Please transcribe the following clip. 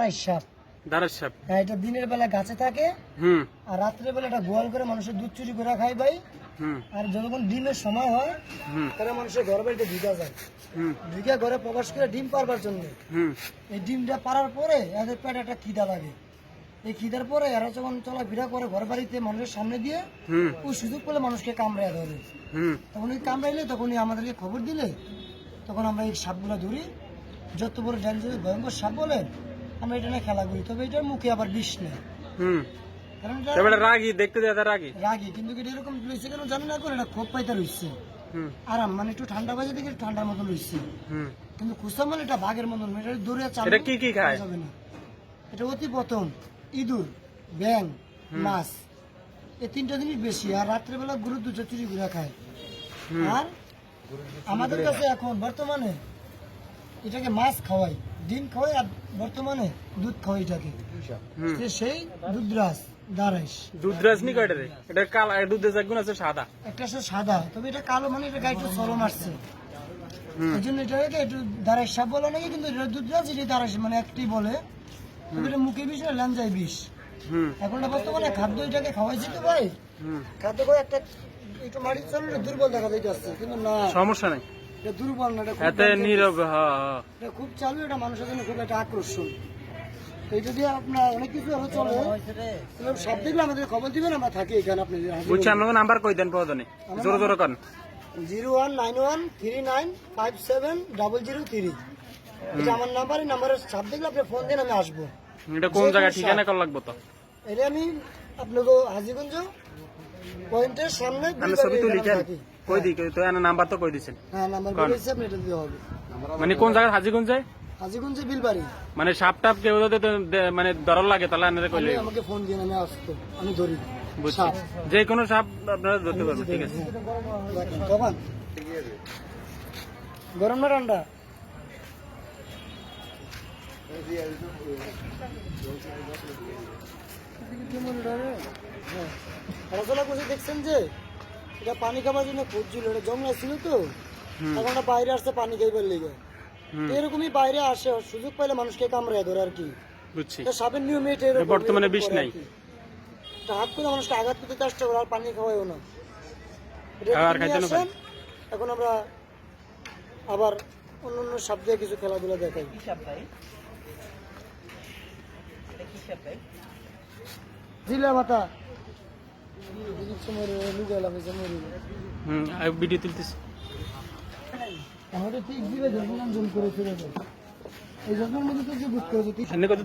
তাই সাপ। দাঁড়ার সাপ। হ্যাঁ, এটা দিনের বেলা গাছে থাকে হুম। আর রাত্রের বেলা এটা গোয়াল করে মানুষের দুধ চুরি করে খাই ভাই। হুম। আর যখন ডিমের সময় হয় হুম। মানুষের ঘর বাড়িতে ঢুকা যায়। ঢুকে ঘরে প্রবেশ করে ডিম পারবার জন্য। এই ডিমটা পারার পরে এদের পেটে একটা খিদা লাগে। এই খিদার পরে এরা যখন চলাফেরা করে ঘর বাড়িতে মানুষের সামনে দিয়ে ওই সুযোগ পেলে মানুষকে কামড়ায় ধরে। তখন ওই কামড়াইলে তখনই আমাদেরকে খবর দিলে তখন আমরা এই সাপগুলো ধরি। যত বড় ডেঞ্জার ভয়ঙ্কর সাপ বলে আমরা এটা নিয়ে খেলা করি তবে এটার মুখে আবার বিষ নেই। হুম। রাগি দেখতে দেয় রাগি। রাগি কিন্তু এটা এরকম রয়েছে কেন জানি না করে এটা পাইতে রয়েছে আরাম মানে একটু ঠান্ডা বাজে দেখে ঠান্ডার মতন রয়েছে কিন্তু মানে এটা বাঘের মতন এটা দূরে এটা কি কি খায়? যাবে না। এটা অতি প্রথম ইঁদুর ব্যাং মাছ এই তিনটা জিনিস বেশি আর রাত্রেবেলা গরু দুটো চুরি ঘুরে খায়। আর আমাদের কাছে এখন বর্তমানে এটাকে মাছ খাওয়াই। ডিম খাওয়াই আর বর্তমানে দুধ খাওয়াই এটাকে। সেই দারাইশ। দুধরাজ নি কয়টা রে এটা কালা দুধের জাগুন আছে সাদা। একটা সাদা তবে এটা কালো মানে এটা আসছে। এই জন্য এটাকে একটু সাপ বলে নাকি কিন্তু এটা এটা মানে একটি বলে। তবে এটা মুখে বিষ না ল্যাঞ্জায় বিষ। এখন এটা বর্তমানে খাদ্য এটাকে খাওয়াইছি তো ভাই। হুম। খাদ্য করে একটা দুর্বল দেখা যাইতে আসছে কিন্তু না। সমস্যা নাই। এটা দুর্বল না এটা নীরব হ্যাঁ হ্যাঁ। এটা খুব চালু এটা মানুষের জন্য খুব একটা আকর্ষণ। তো এটা দিয়ে আপনার অনেক কিছু আরও চলে সব দেখলে আমাদের খবর দিবেন আমরা থাকি এখানে আপনি বুঝছি আপনাকে নাম্বার কই দেন প্রয়োজনে? জোরে জোরে করেন zero one nine one three nine five seven double zero three. এটা আমার নাম্বার এই নাম্বারে সাপ দেখলে আপনি ফোন দিন আমি আসব। এটা কোন ঠিকানা কল লাগবে তো? এটা আমি আপনাকে হাজিগঞ্জ পয়েন্টের সামনে আমি ছবি তুলি কেন? কই দি তো এনে নাম্বার তো কই দিছেন হ্যাঁ নাম্বার কোন? বলেছি আপনি এটা দিতে হবে। মানে কোন জায়গায় হাজিগঞ্জ? হাজিগঞ্জে বিলবাড়ি মানে সাপ টাপ কেউ যদি মানে দরল লাগে তাহলে এনে কইলে আমাকে ফোন দিন আমি আসতো আমি ধরি। যে কোনো সাপ। আপনারা ধরতে পারবেন ঠিক আছে। কমান। গরম না ঠান্ডা হ্যাঁ। দেখছেন যে এটা পানি খাবার জন্য খুঁজছিল এটা জমলা ছিল তো। এখন বাইরে আসছে পানি খাইবার লেগে। এরকমই বাইরে আসে সুযোগ পাইলে মানুষকে কামড়ায় ধরে আর কি। বুঝছি। সাপের নিয়ম এটা এরকম, বর্তমানে বিষ নাই। হাত করে মানুষকে আঘাত করতে চেষ্টা করে আর পানি খাওয়াইও না। এখন আমরা আবার অন্য অন্য সাপ দিয়ে কিছু খেলাধুলা দেখাই। জিলা মাথা হুম ভিডিও তুলতেছি। আমাদের ঠিক দিবে যখন জল করে ফিরে যায় এই যখন মধ্যে তো এনে কত